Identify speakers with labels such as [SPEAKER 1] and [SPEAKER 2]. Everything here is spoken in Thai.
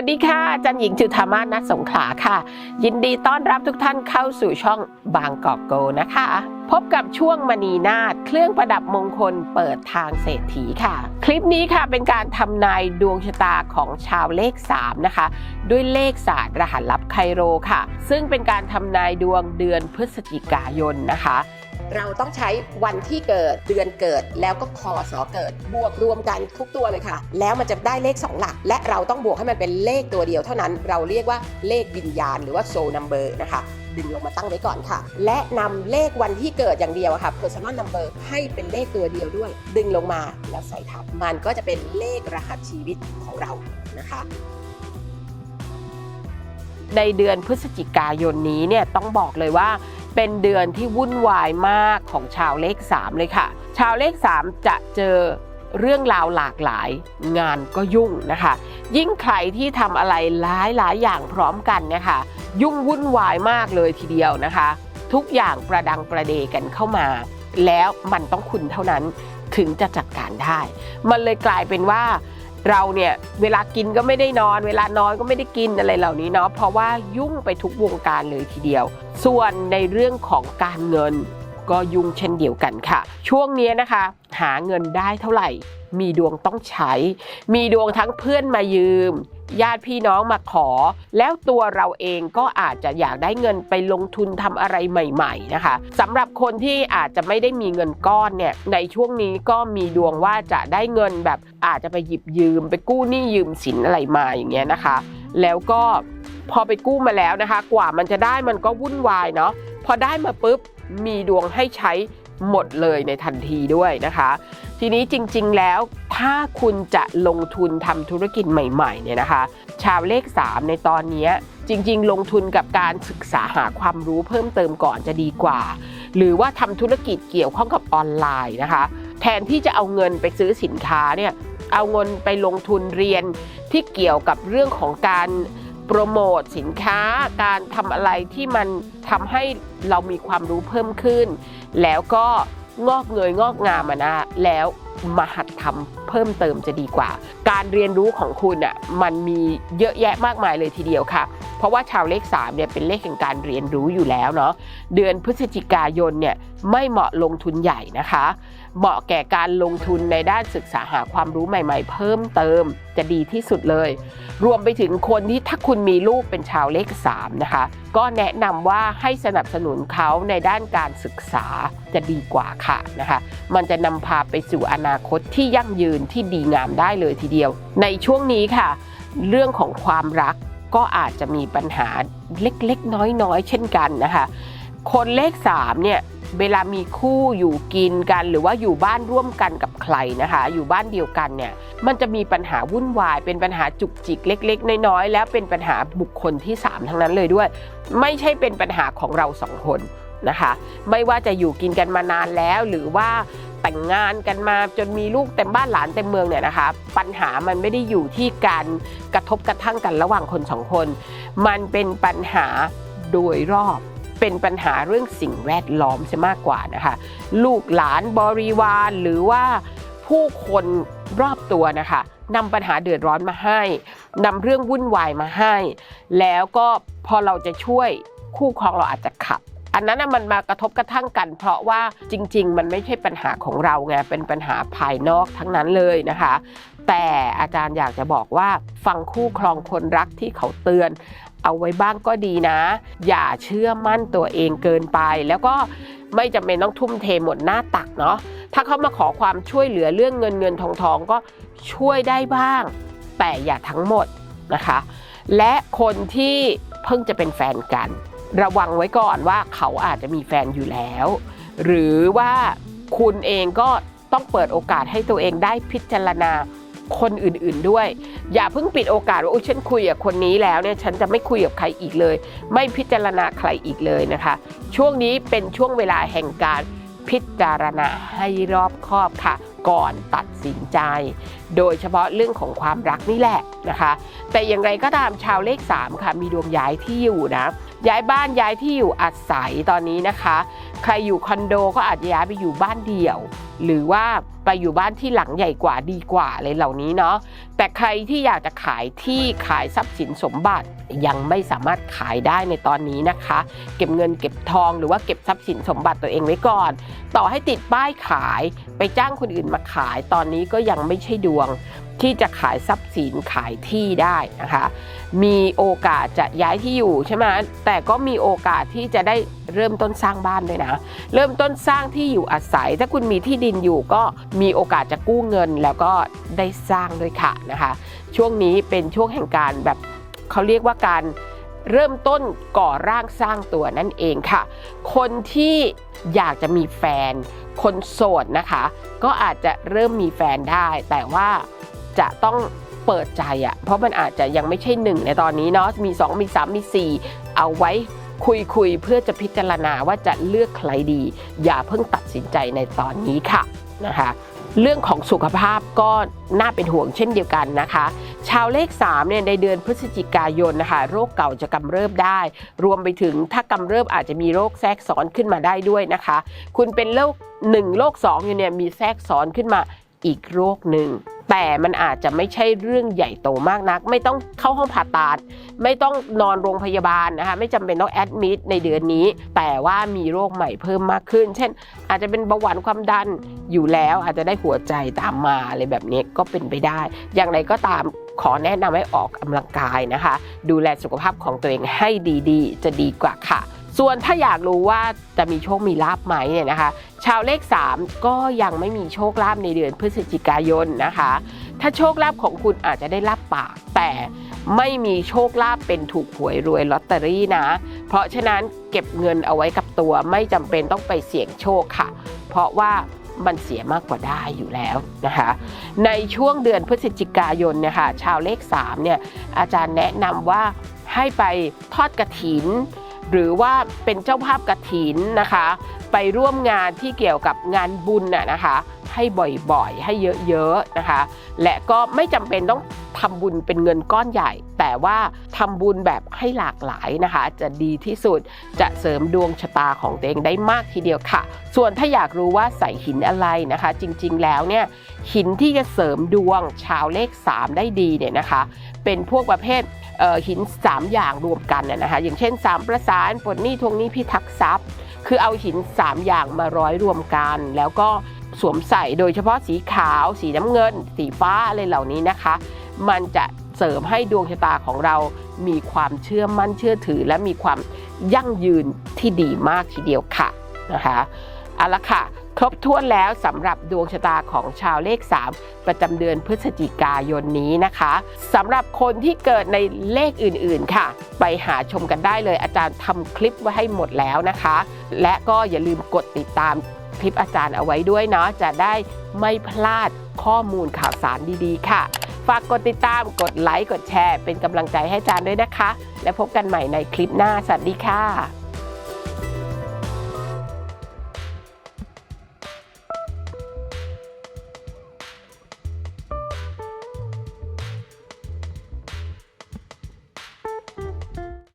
[SPEAKER 1] วัสดีค่ะจันหญิงจุธามาสนัสงขลาค่ะ ยินดีต้อนรับทุกท่านเข้าสู่ช่องบางกอกโกนะคะ พบกับช่วงมณีนาฏเครื่องประดับมงคลเปิดทางเศรษฐีค่ะ คลิปนี้ค่ะเป็นการทำนายดวงชะตาของชาวเลข 3 นะคะ ด้วยเลขศาสตร์รหัสลับไคโรค่ะ ซึ่งเป็นการทำนายดวงเดือนพฤศจิกายนนะคะ เราต้องใช้วันที่เกิดเดือนเกิด แล้วก็คอสอเกิด บวกรวมกันทุกตัวเลยค่ะ แล้วมันจะได้เลข 2 หลัก และเราต้องบวกให้มันเป็นเลขตัวเดียวเท่านั้น เราเรียกว่าเลขวิญญาณหรือว่าโซนัมเบอร์นะคะดึงลงมาตั้งไว้ก่อนค่ะ และนำเลขวันที่เกิดอย่างเดียวค่ะ personal number ให้เป็นเลขตัวเดียวด้วย ดึงลงมาแล้วใส่ทับ มันก็จะเป็นเลขรหัสชีวิตของเรานะคะในเดือนพฤศจิกายนนี้เนี่ยต้องบอกเลยว่า เป็นเดือนที่วุ่นวายมากของชาวเลข 3 เลยค่ะ ชาวเลข 3 จะเจอเรื่องราวหลากหลายงานก็ยุ่งนะคะ ยิ่งใครที่ทำอะไรหลายหลายอย่างพร้อมกันเนี่ยค่ะยุ่งวุ่นวายมากเลยทีเดียวนะคะ ทุกอย่างประดังประเดกันเข้ามา แล้วมันต้องคุณเท่านั้นถึงจะจัดการได้ มันเลยกลายเป็นว่า เราเนี่ยเวลากินก็ไม่ได้นอน เวลานอนก็ไม่ได้กินอะไรเหล่านี้เนาะเพราะว่ายุ่งไปทุกวงการเลยทีเดียว ส่วนในเรื่องของการเงินก็ยุ่งเช่นเดียวกันค่ะ ช่วงนี้นะคะ หาเงินได้เท่าไหร่ มีดวงต้องใช้ มีดวงทั้งเพื่อนมายืม ญาติพี่น้องมาขอ แล้วตัวเราเองก็อาจจะอยากได้เงินไปลงทุนทำอะไรใหม่ ๆ นะคะสำหรับคนที่อาจจะไม่ได้มีเงินก้อนเนี่ยในช่วงนี้ก็มีดวงว่าจะได้เงินแบบอาจจะไปหยิบยืม ไปกู้หนี้ยืมสินอะไรมาอย่างเงี้ยนะคะ แล้วก็พอไปกู้มาแล้วนะคะ กว่ามันจะได้มันก็วุ่นวายเนาะพอได้มาปุ๊บมีดวงให้ใช้ หมดเลยในทันทีด้วยนะคะ ทีนี้จริงๆแล้วถ้าคุณจะลงทุนทำธุรกิจใหม่ๆเนี่ยนะคะ ชาวเลข 3 ในตอนนี้จริงๆ ลงทุนกับการศึกษาหาความรู้เพิ่มเติมก่อนจะดีกว่า หรือว่าทำธุรกิจเกี่ยวข้องกับออนไลน์นะคะ แทนที่จะเอาเงินไปซื้อสินค้าเนี่ยเอาเงินไปลงทุนเรียนที่เกี่ยวกับเรื่องของการ โปรโมทสินค้าการทำอะไรที่มันทำให้เรามีความรู้เพิ่มขึ้น แล้วก็งอกเงยงอกงามนะแล้วมาหัดทำเพิ่มเติมจะดีกว่า การเรียนรู้ของคุณอะมันมีเยอะแยะมากมายเลยทีเดียวค่ะ เพราะว่าชาวเลข3เนี่ยเป็นเลขแห่งการเรียนรู้อยู่แล้วเนาะเดือนพฤศจิกายนเนี่ยไม่เหมาะลงทุนใหญ่นะคะ เหมาะแก่การลงทุนในด้านศึกษาหาความรู้ใหม่ๆ เพิ่มเติมจะดีที่สุดเลย รวมไปถึงคนที่ถ้าคุณมีลูกเป็นชาวเลข3นะคะ ก็แนะนำว่าให้สนับสนุนเขาในด้านการศึกษาจะดีกว่าค่ะนะคะ มันจะนำพาไปสู่อนาคตที่ยั่งยืนที่ดีงามได้เลยทีเดียว ในช่วงนี้ค่ะ เรื่องของความรัก ก็อาจจะมีปัญหาเล็กๆ น้อยๆ เช่นกันนะคะ คนเลข3เนี่ยเวลามีคู่อยู่กินกัน หรือว่าอยู่บ้านร่วมกันกับใครนะคะ อยู่บ้านเดียวกันเนี่ยมันจะมีปัญหาวุ่นวาย เป็นปัญหาจุกจิกเล็ก ๆ น้อยๆแล้วเป็นปัญหาบุคคลที่ 3 ทั้งนั้นเลยด้วย ไม่ใช่เป็นปัญหาของเราสองคนนะคะ ไม่ว่าจะอยู่กินกันมานานแล้วหรือว่า แต่งงานกันมาจนมีลูกเต็มบ้านหลานเต็มเมืองเนี่ยนะคะ ปัญหามันไม่ได้อยู่ที่การกระทบกระทั่งกันระหว่างคนสองคน มันเป็นปัญหาโดยรอบเป็นปัญหาเรื่องสิ่งแวดล้อมซะมากกว่านะคะ ลูกหลานบริวารหรือว่าผู้คนรอบตัวนะคะนำปัญหาเดือดร้อนมาให้นำเรื่องวุ่นวายมาให้ แล้วก็พอเราจะช่วยคู่ครองเราอาจจะขับ อันนั้นมันมากระทบกระทั่งกัน เพราะว่าจริง ๆ มันไม่ใช่ปัญหาของเราไงเป็นปัญหาภายนอกทั้งนั้นเลยนะคะ แต่อาจารย์อยากจะบอกว่าฟังคู่ครองคนรักที่เขาเตือน เอาไว้บ้างก็ดีนะ อย่าเชื่อมั่นตัวเองเกินไป แล้วก็ไม่จำเป็นต้องทุ่มเทหมดหน้าตักเนาะถ้าเขามาขอความช่วยเหลือเรื่องเงินเงินทองทองก็ช่วยได้บ้าง แต่อย่าทั้งหมดนะคะ และคนที่เพิ่งจะเป็นแฟนกัน ระวังไว้ก่อนว่าเขาอาจจะมีแฟนอยู่แล้ว หรือว่าคุณเองก็ต้องเปิดโอกาสให้ตัวเองได้พิจารณาคนอื่นๆด้วย อย่าเพิ่งปิดโอกาสว่าโอ้ยฉันคุยกับคนนี้แล้วเนี่ยฉันจะไม่คุยกับใครอีกเลย ไม่พิจารณาใครอีกเลยนะคะ ช่วงนี้เป็นช่วงเวลาแห่งการพิจารณาให้รอบคอบค่ะ ก่อนตัดสินใจ โดยเฉพาะเรื่องของความรักนี่แหละนะคะ แต่อย่างไรก็ตามชาวเลข 3 ค่ะ มีดวงย้ายที่อยู่นะ ย้ายบ้านย้ายที่อยู่อาศัยตอนนี้นะคะ ใครอยู่คอนโดก็อาจจะย้ายไปอยู่บ้านเดี่ยว หรือว่าไปอยู่บ้านที่หลังใหญ่กว่าดีกว่าอะไรเหล่านี้เนาะแต่ใครที่อยากจะขายที่ขายทรัพย์สินสมบัติยังไม่สามารถขายได้ในตอนนี้นะคะ เก็บเงินเก็บทองหรือว่าเก็บทรัพย์สินสมบัติตัวเองไว้ก่อน ต่อให้ติดป้ายขายไปจ้างคนอื่นมาขายตอนนี้ก็ยังไม่ใช่ดวง ที่จะขายทรัพย์สินขายที่ได้นะคะมีโอกาสจะย้ายที่อยู่ใช่ไหมแต่ก็มีโอกาสที่จะได้เริ่มต้นสร้างบ้านด้วยนะ เริ่มต้นสร้างที่อยู่อาศัย ถ้าคุณมีที่ดินอยู่ก็มีโอกาสจะกู้เงินแล้วก็ได้สร้างด้วยค่ะนะคะ ช่วงนี้เป็นช่วงแห่งการแบบเขาเรียกว่าการเริ่มต้นก่อร่างสร้างตัวนั่นเองค่ะ คนที่อยากจะมีแฟน คนโสดนะคะ ก็อาจจะเริ่มมีแฟนได้แต่ว่า จะต้องเปิดใจอะ่ะเพราะมันอาจจะยังไม่ใช่หนึ่งในตอนนี้เนาะมี 2 มี 3 มี 4 เอาไว้คุยคุยเพื่อจะพิจารณาว่าจะเลือกใครดี อย่าเพิ่งตัดสินใจในตอนนี้ค่ะนะคะเรื่องของสุขภาพก็น่าเป็นห่วงเช่นเดียวกันนะคะ ชาวเลข3เนี่ยในเดือนพฤศจิกายนนะคะโรคเก่าจะกำเริบได้ รวมไปถึงถ้ากำเริบอาจจะมีโรคแทรกซ้อนขึ้นมาได้ด้วยนะคะ คุณเป็นโรค1โรค2อยู่เนี่ยมีแทรกซ้อนขึ้นมาอีกโรคหนึ่ง แต่มันอาจจะไม่ใช่เรื่องใหญ่โตมากนัก ไม่ต้องเข้าห้องผ่าตัด ไม่ต้องนอนโรงพยาบาลนะคะไม่จำเป็นต้องแอดมิดในเดือนนี้ แต่ว่ามีโรคใหม่เพิ่มมากขึ้น เช่น อาจจะเป็นเบาหวานความดันอยู่แล้ว อาจจะได้หัวใจตามมาอะไรแบบนี้ก็เป็นไปได้ อย่างไรก็ตามขอแนะนำให้ออกกำลังกายนะคะ ดูแลสุขภาพของตัวเองให้ดีๆ จะดีกว่าค่ะ ส่วนถ้าอยากรู้ว่าจะมีโชคมีลาบไหมเนี่ยนะคะ ชาวเลข 3 ก็ยังไม่มีโชคลาภในเดือนพฤศจิกายนนะคะ ถ้าโชคลาภของคุณอาจจะได้ลาบปาก แต่ไม่มีโชคลาภเป็นถูกหวยรวยลอตเตอรี่นะ เพราะฉะนั้นเก็บเงินเอาไว้กับตัวไม่จำเป็นต้องไปเสี่ยงโชคค่ะ เพราะว่ามันเสียมากกว่าได้อยู่แล้วนะคะ ในช่วงเดือนพฤศจิกายนเนี่ยค่ะชาวเลข3เนี่ยอาจารย์แนะนำว่าให้ไปทอดกระถิน หรือว่าเป็นเจ้าภาพกระถินนะคะ ไปร่วมงานที่เกี่ยวกับงานบุญน่ะนะคะ ให้บ่อยๆ ให้เยอะๆนะคะ และก็ไม่จำเป็นต้องทำบุญเป็นเงินก้อนใหญ่ แต่ว่าทำบุญแบบให้หลากหลายนะคะ จะดีที่สุดจะเสริมดวงชะตาของตัวเองได้มากทีเดียวค่ะ ส่วนถ้าอยากรู้ว่าใส่หินอะไรนะคะ จริงๆแล้วเนี่ยหินที่จะเสริมดวงชาวเลข 3 ได้ดีเนี่ยนะคะ เป็นพวกประเภทหิน 3 อย่างรวมกันนะนะคะ อย่างเช่น 3 ประสานปลดหนี้ทวงหนี้พิทักษ์ทรัพย์ คือเอาหิน 3 อย่างมาร้อยรวมกัน แล้วก็ สวมใส่โดยเฉพาะสีขาว สีน้ำเงิน สีฟ้าอะไรเหล่านี้นะคะ มันจะเสริมให้ดวงชะตาของเรามีความเชื่อมั่นเชื่อถือ และมีความยั่งยืนที่ดีมากทีเดียวค่ะนะคะเอาละค่ะ ครบถ้วนแล้วสำหรับดวงชะตาของชาวเลข 3 ประจำเดือนพฤศจิกายนนี้นะคะสำหรับคนที่เกิดในเลขอื่นๆค่ะ ไปหาชมกันได้เลยอาจารย์ทำคลิปไว้ให้หมดแล้วนะคะ และก็อย่าลืมกดติดตาม คลิปอาจารย์เอาไว้ด้วยเนาะจะได้ไม่พลาดข้อมูลข่าวสารดีๆ ค่ะ ฝากกดติดตามกดไลค์กดแชร์ เป็นกำลังใจให้อาจารย์ด้วยนะคะ และพบกันใหม่ในคลิปหน้าสวัสดีค่ะ